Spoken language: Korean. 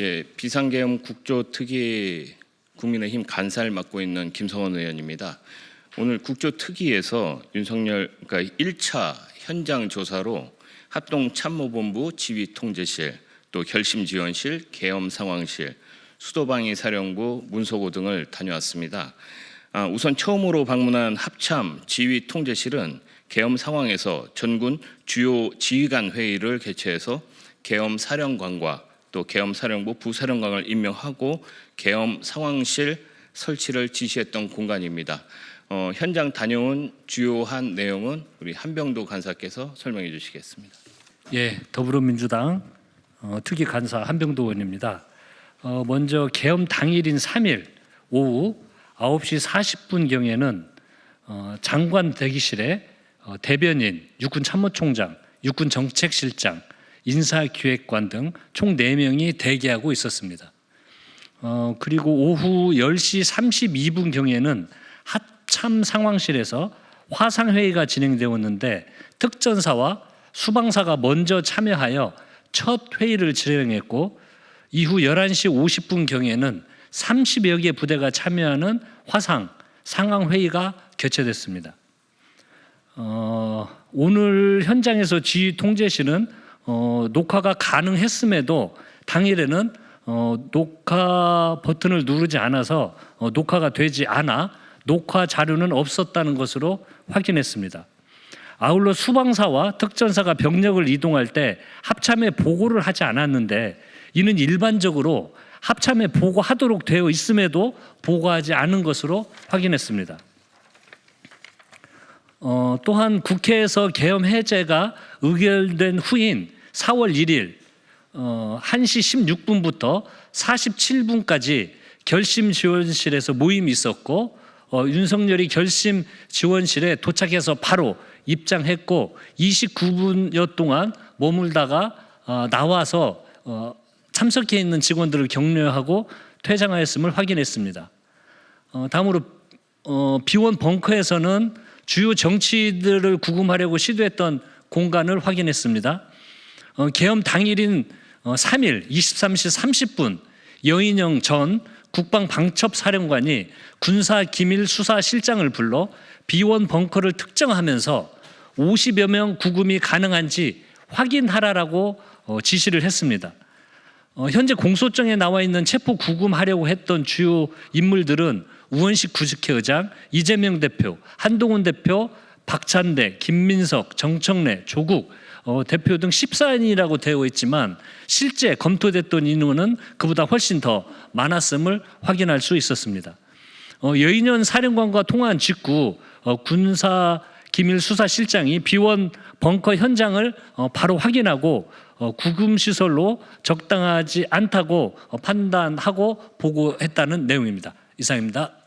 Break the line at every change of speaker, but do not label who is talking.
예, 비상계엄 국조 특위 국민의힘 간사를 맡고 있는 김성원 의원입니다. 오늘 국조 특위에서 윤석열 그러니까 1차 현장 조사로 합동 참모본부 지휘 통제실 또 결심 지원실 계엄 상황실 수도방위 사령부 문소고 등을 다녀왔습니다. 아, 우선 처음으로 방문한 합참 지휘 통제실은 계엄 상황에서 전군 주요 지휘관 회의를 개최해서 계엄 사령관과 또 계엄 사령부 부사령관을 임명하고 계엄 상황실 설치를 지시했던 공간입니다. 어, 현장 다녀온 주요한 내용은 우리 한병도 간사께서 설명해 주시겠습니다.
예, 더불어민주당 어, 특위 간사 한병도 의원입니다. 어, 먼저 계엄 당일인 3일 오후 9시 40분 경에는 어, 장관 대기실에 어, 대변인, 육군 참모총장, 육군 정책실장, 인사기획관 등 총 4명이 대기하고 있었습니다. 어, 그리고 오후 10시 32분 경에는 하참 상황실에서 화상 회의가 진행되었는데 특전사와 수방사가 먼저 참여하여 첫 회의를 진행했고 이후 11시 50분 경에는 30여 개 부대가 참여하는 화상 상황 회의가 개최됐습니다. 어, 오늘 현장에서 지휘 통제실은 어, 녹화가 가능했음에도 당일에는 어, 녹화 버튼을 누르지 않아서 어, 녹화가 되지 않아 녹화 자료는 없었다는 것으로 확인했습니다. 아울러 수방사와 특전사가 병력을 이동할 때 합참에 보고를 하지 않았는데 이는 일반적으로 합참에 보고하도록 되어 있음에도 보고하지 않은 것으로 확인했습니다. 어, 또한 국회에서 계엄 해제가 의결된 후인 4월 1일 어, 1시 16분부터 47분까지 결심 지원실에서 모임이 있었고 어, 윤석열이 결심 지원실에 도착해서 바로 입장했고 29분여 동안 머물다가 어, 나와서 어, 참석해 있는 직원들을 격려하고 퇴장하였음을 확인했습니다. 어, 다음으로 어, 비원 벙커에서는 주요 정치들을 구금하려고 시도했던 공간을 확인했습니다. 어, 계엄 당일인 어, 3일 23시 30분 여인영 전 국방방첩사령관이 군사 기밀 수사 실장을 불러 비원 벙커를 특정하면서 50여 명 구금이 가능한지 확인하라라고 어, 지시를 했습니다. 어, 현재 공소장에 나와 있는 체포 구금하려고 했던 주요 인물들은 우원식 구직회 의장, 이재명 대표, 한동훈 대표, 박찬대, 김민석, 정청래, 조국 어, 대표 등 14인이라고 되어 있지만 실제 검토됐던 인원은 그보다 훨씬 더 많았음을 확인할 수 있었습니다. 어, 여인현 사령관과 통화한 직후 어, 군사 기밀 수사 실장이 비원 벙커 현장을 어, 바로 확인하고 어, 구금 시설로 적당하지 않다고 어, 판단하고 보고했다는 내용입니다. 이상입니다.